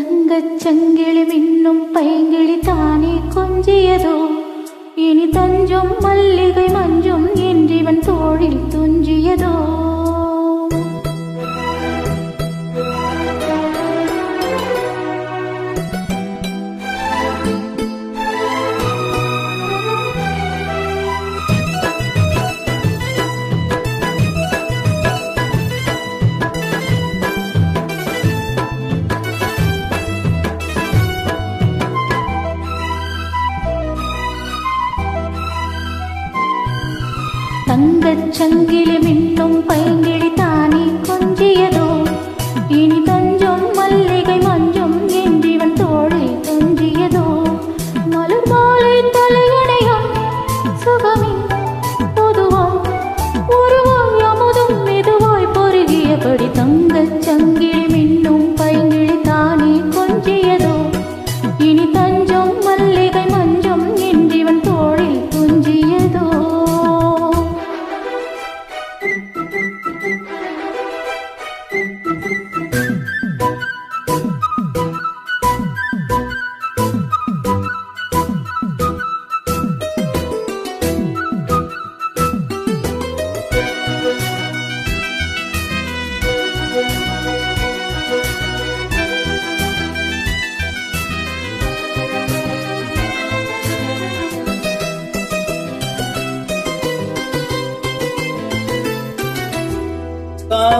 தங்கச் சங்கிலி மின்னும் பைங்கிளி தானே கொஞ்சியதோ? இனி தஞ்சும் மல்லிகை மஞ்சும் சங்கிலி மின்னும் பைங்கிளி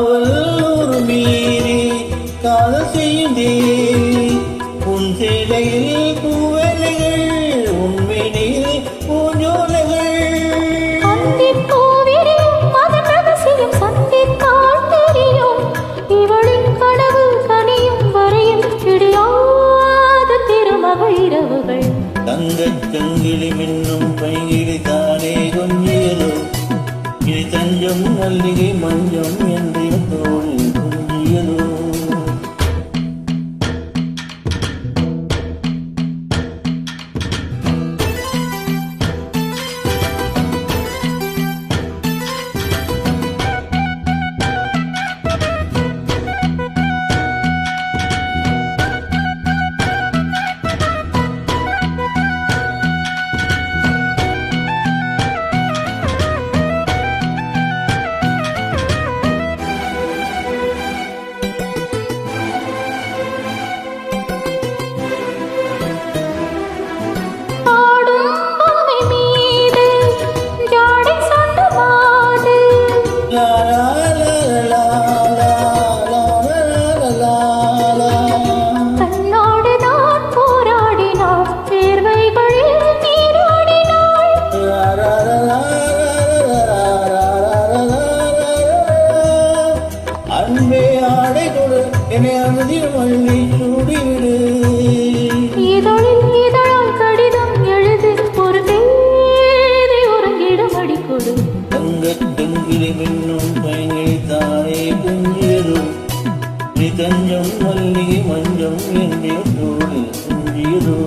காவல் ஒரு மீறி காதல் செய்யும் தேவி உன் சேலையில் பூவலைகள் உண்மையில் பூஞ்சோலைகள். அந்திப் பூவிரியும் அதன் ரகசியம் ಚಂಜಂ ಅಲ್ಲಿಗೆ ಮಂಜಂ ಎಂದು அன்பே ஆடை கொடு என்னை அனுதி மல்லி சூடிவிடு. இதழில் இதழால் கடிதம் எழுது ஒரு தேதி உறங்கிடம் அடிக்கொடு. தங்கத் தெங்கிலி மின்னும் பயங்களை தானே குஞ்சியதும் நீ தஞ்சம் மல்லிகை மஞ்சம் என்றே தோழி குஞ்சியதோ